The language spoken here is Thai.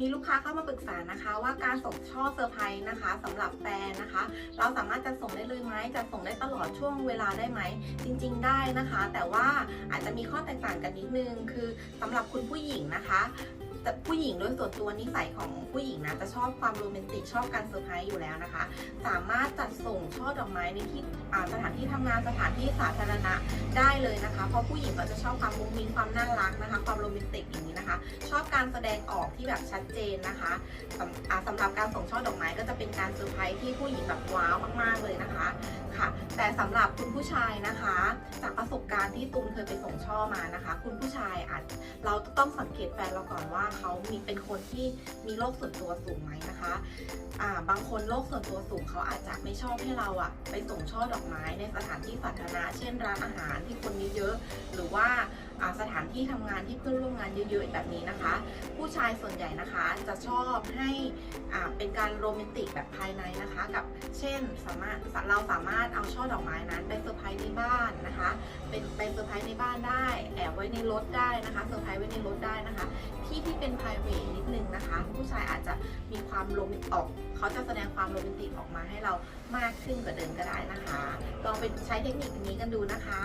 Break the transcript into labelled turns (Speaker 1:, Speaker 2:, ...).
Speaker 1: มีลูกค้าเข้ามาปรึกษานะคะ ว่าการส่งช่อเซอร์ไพรส์นะคะสำหรับแฟนนะคะ เราสามารถจะส่งได้เลยไหมจะส่งได้ตลอดช่วงเวลาได้ไหม จริง ๆ ได้นะคะ แต่ว่าอาจจะมีข้อแตกต่างกันนิดนึง คือสำหรับคุณผู้หญิงนะคะ แต่ผู้หญิงโดยส่วนตัวนิสัยของผู้หญิงนะจะชอบความโรแมนติกชอบการเซอร์ไพรส์อยู่แล้วนะคะ สามารถจัดส่งช่อดอกไม้ในที่สถานที่ทำงานสถานที่สาธารณะได้เลยนะคะ เพราะผู้หญิงก็จะชอบความมุ้งมิ้งความน่ารักนะคะ ความโรแมนติกอย่างนี้นะคะ ชอบการแสดงออกที่แบบชัดเจนนะคะสำสำหรับการส่งช่อดอกไม้ก็จะเป็นการเซอร์ไพรส์ที่ผู้หญิงแบบว้าวมากๆเลยนะคะค่ะแต่สำหรับคุณผู้ชายนะคะ จากประสบการณ์ที่ตูนเคยไปส่งช่อมานะคะ คุณผู้ชายอาจ เราต้องสังเกตแฟนเราก่อนว่าเขามีเป็นคนที่มีโรคส่วนตัวสูงไหมนะคะอ่าบางคนโรคส่วนตัวสูงเขาอาจจะไม่ชอบให้เราอะไปส่งช่อดอกไม้ในสถานที่สาธารณะเช่นร้านอาหารที่คนเยอะๆหรือว่าสถานที่ทำงานที่เพื่อนร่วมงานเยอะๆแบบนี้นะคะ ผู้ชายส่วนใหญ่นะคะจะชอบให้เป็นการโรแมนติกแบบภายในนะคะ กับเช่นสามารถเราสามารถเอาช่อดอกไม้นั้นไปเซอร์ไพรส์ในบ้านนะคะ เซอร์ไพรส์ในบ้านได้ แอบไว้ในรถได้นะคะเซอร์ไพรส์ไว้ในรถได้นะคะ ที่ที่เป็น p r i v a t นิดนึงนะคะ ผู้ชายอาจจะมีความโรแมนติกออกเขาจะแสดงความโรแมนติกออกมาให้เรามากขึ้นกว่าเดิมก็ได้นะคะลองไปใช้เทคนิคนี้กันดูนะคะ